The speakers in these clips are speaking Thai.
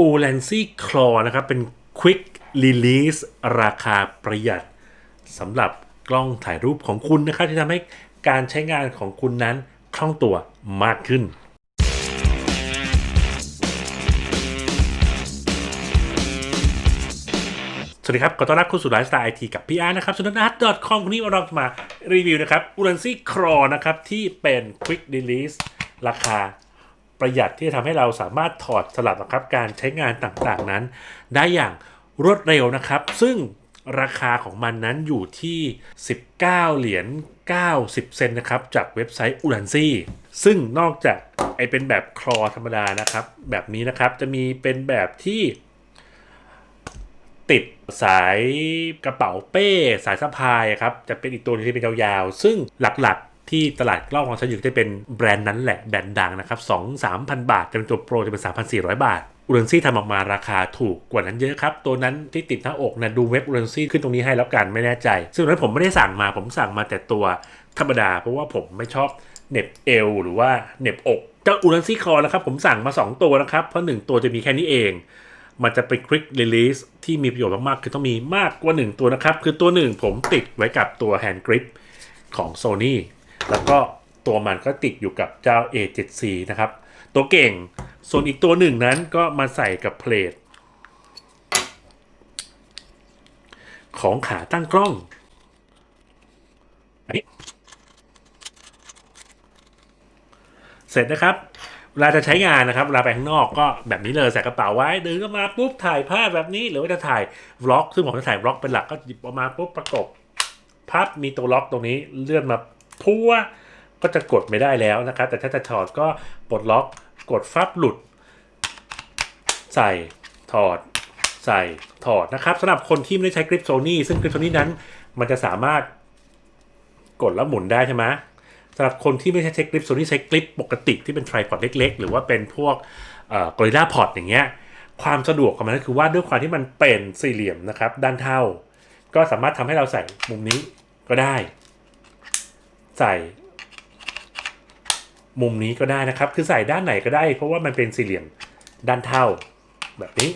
o l a n c y Claw นะครับ เป็น Quick Release ราคาประหยัดสำหรับกล้องถ่ายรูปของคุณนะครับ ที่ทำให้การใช้งานของคุณนั้นคล่องตัวมากขึ้นสวัสดีครับ ขอต้อนรับเข้าสู่ไลฟ์สไตล์ไอทีกับพี่อาร์นะครับสุนัข .com วันนี้เราจะมารีวิวนะครับอุลันซี่ครอนะครับ ที่เป็น Quick Release ราคา ประหยัดที่จะทำให้เราสามารถถอดสลับนะครับการใช้งานต่างๆนั้น ได้อย่างรวดเร็วนะครับ ซึ่งราคาของมันนั้นอยู่ที่ 19 เหรียญ 90 เซนนะครับ จากเว็บไซต์อุลันซี่ซึ่งนอกจากไอเป็นแบบคลอธรรมดานะครับ แบบนี้นะครับจะมีเป็นแบบที่ ติดสายกระเป๋าเป้ สายสะพายครับ จะเป็นอีกตัวนึงที่เป็นยาวๆ ซึ่งหลักๆ ที่ตลาดกล้องของฉันอยู่จะเป็นแบรนด์นั้นแหละแบรนด์ดังนะครับ2 3 0 0 0บาทจนตัวโปรจะเป็น 3,400 บาทอุลนซี่ทำออกมาราคาถูกกว่านั้นเยอะครับ ตัวนั้นที่ติดหน้าอกนะดูเว็บอุลนซี่ขึ้นตรงนี้ให้แล้วกันไม่แน่ใจ ซึ่งตอนนั้นผมไม่ได้สั่งมาผมสั่งมาแต่ตัวธรรมดา เพราะว่าผมไม่ชอบเน็บเอวหรือว่าเน็บอกเจ้าอุลนซี่คอนะครับผมสั่งมา 2 ตัวนะครับ เพราะ 1 ตัวจะมีแค่นี้เอง มันจะเป็น Quick Release ที่มีประโยชน์มากๆ คือต้องมีมากกว่า 1 ตัวนะครับ คือตัว 1 ผมติดไว้กับตัว Hand Grip ของ Sony แล้วก็ตัวมันก็ติดอยู่กับเจ้า A7C นะครับ ตัวเก่ง ส่วนอีกตัวหนึ่งนั้นก็มาใส่กับเพลทของขาตั้งกล้องอันนี้เสร็จนะครับ เวลาจะใช้งานนะครับเวลาไปข้างนอกก็แบบนี้เลยใส่กระเป๋าไว้เดินเข้ามาปุ๊บถ่ายภาพแบบนี้ หรือว่าจะถ่ายวล็อก ซึ่งผมจะถ่ายวล็อกเป็นหลักก็หยิบออกมาปุ๊บประกบพับมีตัวล็อกตรงนี้เลื่อนมา พัวก็จะกดไม่ได้แล้วนะครับ แต่ถ้าจะถอดก็ปลดล็อกกดฟับหลุด ใส่ถอด ใส่ถอดนะครับสำหรับคนที่ไม่ได้ใช้กริปโซนี่ซึ่งกริปโซนี่นั้น มันจะสามารถกดแล้วหมุนได้ใช่ไหมสำหรับคนที่ไม่ใช่ใช้กริปโซนี่ใช้กริปปกติที่เป็นไทรพอดเล็ก ๆ หรือว่าเป็นพวกกริลลาพอดอย่างเงี้ยความสะดวกของมันก็คือว่าด้วยความที่มันเป็นสี่เหลี่ยมนะครับ ด้านเท่า ก็สามารถทำให้เราใส่มุมนี้ก็ได้ ใส่มุมนี้ก็ได้นะครับ คือใส่ด้านไหนก็ได้ เพราะว่ามันเป็นสี่เหลี่ยมด้านเท่าแบบนี้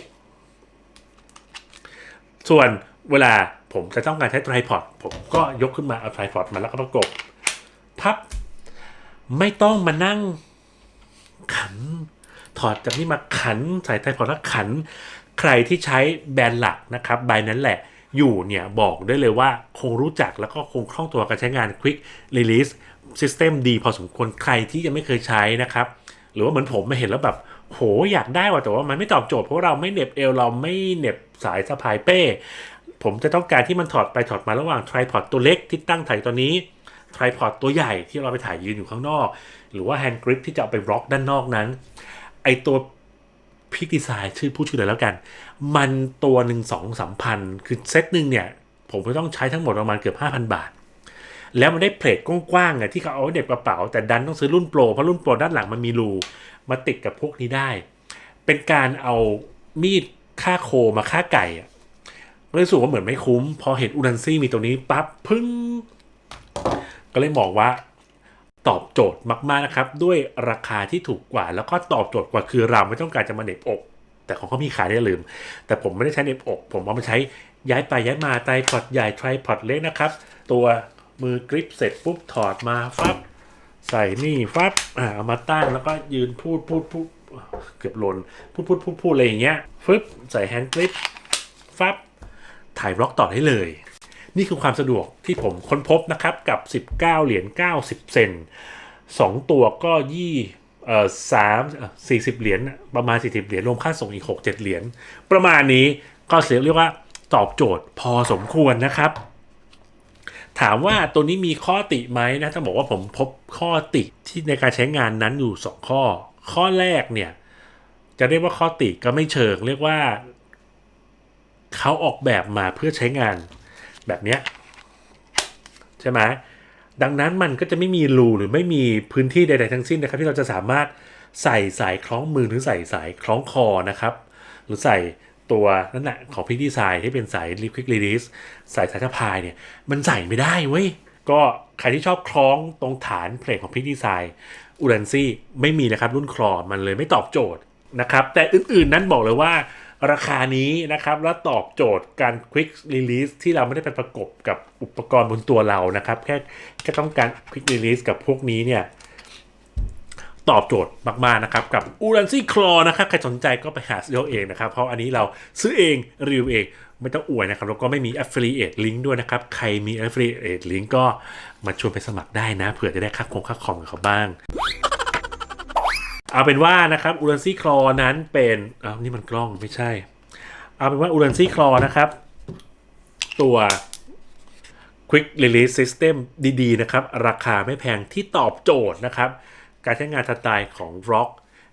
ส่วนเวลาผมจะต้องการใช้ไทรพอดผมก็ยกขึ้นมาเอาไทรพอดมาแล้วก็ประกบ พับ ไม่ต้องมานั่งขัน ถอดจากนี้มาขัน ใส่ไทรพอดแล้วขัน ใครที่ใช้แบรนด์หลักนะครับใบนั้นแหละ อยู่เนี่ยบอกได้เลยว่าคงรู้จักแล้วก็คงคล่องตัวการใช้งาน Quick Release System ดีพอสมควรใครที่ยังไม่เคยใช้นะครับ หรือว่าเหมือนผมมาเห็นแล้วแบบโหอยากได้ว่ะแต่ว่ามันไม่ตอบโจทย์เพราะเราไม่เหน็บเอวเราไม่เหน็บสายสะพายเป้ ผมจะต้องการที่มันถอดไปถอดมาระหว่างทริพอดตัวเล็กที่ตั้งถ่ายตัวนี้ทริพอดตัวใหญ่ที่เราไปถ่ายยืนอยู่ข้างนอก หรือว่าแฮนด์กริปที่จะเอาไปบล็อกด้านนอกนั้น ไอตัว พิกดีไซน์ชื่อผู้ชื่อเลยแล้วกัน มันตัวหนึ่งสองสามพันคือเซตหนึ่งเนี่ย ผมจะต้องใช้ทั้งหมดประมาณเกือบห้าพันบาท แล้วมันได้เพลทกว้างๆไงที่เขาเอาเด็บกระเป๋า แต่ดันต้องซื้อรุ่นโปรเพราะรุ่นโปรด้านหลังมันมีรูมาติดกับพวกนี้ได้ เป็นการเอามีดฆ่าโคมาฆ่าไก่อะรู้สึกว่าเหมือนไม่คุ้ม พอเห็นอูดันซี่มีตัวนี้ปั๊บพึ่งก็เลยมองว่า ตอบโจทย์มากๆนะครับ ด้วยราคาที่ถูกกว่า แล้วก็ตอบโจทย์กว่าคือเราไม่ต้องการจะมาเน็บอก แต่ของเขามีขายได้ลืม แต่ผมไม่ได้ใช้เน็บอก ผมเอามาใช้ย้ายไปย้ายมาไตรพอดใหญ่ไทรพอดเล็กนะครับ ตัวมือกริปเสร็จปุ๊บถอดมาฟับใส่นี่ฟับอ่าเอามาตั้งแล้วก็ยืนพูดพูดพูดเกือบหล่นพูดพูดพูดพูดอะไรอย่างเงี้ยฟึบใส่แฮนด์กริปฟับถ่ายบล็อกต่อได้เลย นี่คือความสะดวกที่ผมค้นพบนะครับกับ 19 เหรียญ 90 เซน2ตัวก็ยี่เอ่อสามสี่สิบเหรียญประมาณ40เหรียญรวมค่าส่งอีก6 7เหรียญประมาณนี้ก็เรียกว่าตอบโจทย์พอสมควรนะครับ ถามว่าตัวนี้มีข้อติไหมนะต้องบอกว่าผมพบข้อติที่ในการใช้งานนั้นอยู่ 2 ข้อ ข้อแรกเนี่ยจะเรียกว่าข้อติก็ไม่เชิง เรียกว่า เขาออกแบบมาเพื่อใช้งาน แบบเนี้ยใช่ไหมดังนั้นมันก็จะไม่มีรูหรือไม่มีพื้นที่ใดๆทั้งสิ้นนะครับ ที่เราจะสามารถใส่สายคล้องมือหรือใส่สายคล้องคอนะครับ หรือใส่ตัวนั่นแหละของพิกดีไซน์ที่เป็นสายลิฟท์ควิกรีลิสสายสายสะพายเนี่ยมันใส่ไม่ได้เว้ยก็ใครที่ชอบคล้องตรงฐานเพลงของพิกดีไซน์อูรันซี่ไม่มีนะครับรุ่นคลอมันเลยไม่ตอบโจทย์นะครับ แต่อื่นๆนั้นบอกเลยว่า ราคานี้นะครับ แล้วตอบโจทย์การ Quick Release ที่เราไม่ได้ไปประกบกับอุปกรณ์บนตัวเรานะครับ แค่แค่ต้องการ Quick Release กับพวกนี้เนี่ย ตอบโจทย์มาก ๆ นะครับ กับ u r a n c y Claw นะครับ ใครสนใจก็ไปหาซื้อเอาเองนะครับ เพราะอันนี้เราซื้อเองรีวิวเองไม่ต้องอวยนะครับ แล้วก็ไม่มี Affiliate Link ด้วยนะครับ ใครมี Affiliate Link ก็มาชวนไปสมัครได้นะเผื่อจะได้ค่าคงค่าคอมกับเขาบ้าง เอาเป็นว่านะครับ u r a n c y Claw นั้นเป็นอ้าวนี่มันกล้องไม่ใช่ เอาเป็นว่า u r a n c y Claw นะครับ ตัว Quick Release System ดีๆ นะครับ ราคาไม่แพงที่ตอบโจทย์นะครับ การใช้งานสไตล์ของ Rock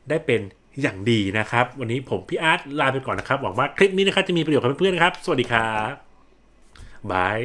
ได้เป็นอย่างดีนะครับ วันนี้ผมพี่อาร์ตลาไปก่อนนะครับ หวังว่าคลิปนี้นะครับจะมีประโยชน์กับเพื่อนๆนะครับ สวัสดีครับบาย